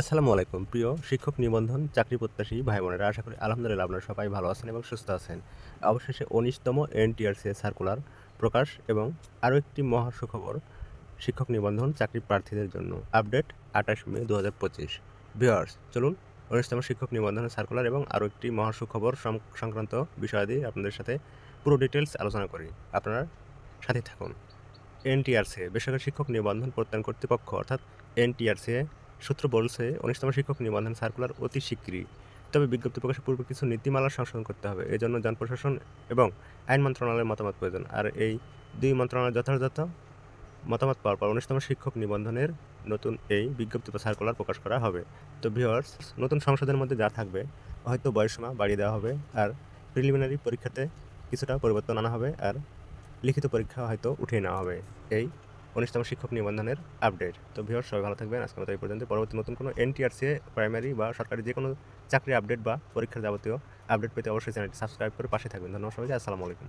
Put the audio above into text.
আসসালামু আলাইকুম। প্রিয় শিক্ষক নিবন্ধন, চাকরি প্রত্যাশী ভাই বোনেরা আশা করি আলহামদুলিল্লাহ আপনারা সবাই ভালো আছেন এবং সুস্থ আছেন। অবশেষে উনিশতম এনটিআরসি সার্কুলার প্রকাশ এবং আরও একটি মহা সুখবর শিক্ষক নিবন্ধন, চাকরি প্রার্থীদের জন্য। আপডেট আঠাশ মে দু হাজার পঁচিশ। ভিওয়ার্স চলুন উনিশতম শিক্ষক নিবন্ধন সার্কুলার এবং আরও একটি মহা সুখবর সংক্রান্ত বিষয়াদি আপনাদের সাথে পুরো ডিটেলস আলোচনা করি। আপনারা সাথে থাকুন। এনটিআরসি বেসরকারি শিক্ষক নিবন্ধন প্রত্যয়ন কর্তৃপক্ষ অর্থাৎ এনটিআরসি সূত্র বলছে উনিশতম শিক্ষক নিবন্ধন সার্কুলার অতি শীঘ্রই তবে বিজ্ঞপ্তি প্রকাশের পূর্বে কিছু নীতিমালা সংশোধন করতে হবে। এজন্য জনপ্রশাসন এবং আইন মন্ত্রণালয়ের মতামত প্রয়োজন। আর এই দুই মন্ত্রণালয়ের যথাযথ মতামত পাওয়ার পর উনিশতম শিক্ষক নিবন্ধনের নতুন এই বিজ্ঞপ্তি বা সার্কুলার প্রকাশ করা হবে। তো ভিওয়ার্স নতুন সংসদের মধ্যে যা থাকবে, হয়তো বয়সসীমা বাড়িয়ে দেওয়া হবে। আর প্রিলিমিনারি পরীক্ষাতে কিছুটা পরিবর্তন আনা হবে। আর লিখিত পরীক্ষা হয়তো উঠিয়ে নেওয়া হবে। এই উনিশতম শিক্ষক নিবন্ধনের আপডেট তো ভিওর সবাই ভালো থাকবেন। আজকে এই পর্যন্ত পরবর্তী নতুন কোনো এনটিআরসি প্রাইমারি বা সরকারি যে কোনো চাকরি আপডেট বা পরীক্ষার যাবতীয় আপডেট পেতে অবশ্যই চ্যানেলটি সাবস্ক্রাইব করে পাশে থাকবেন। ধন্যবাদ সবাইকে। আসসালামু আলাইকুম।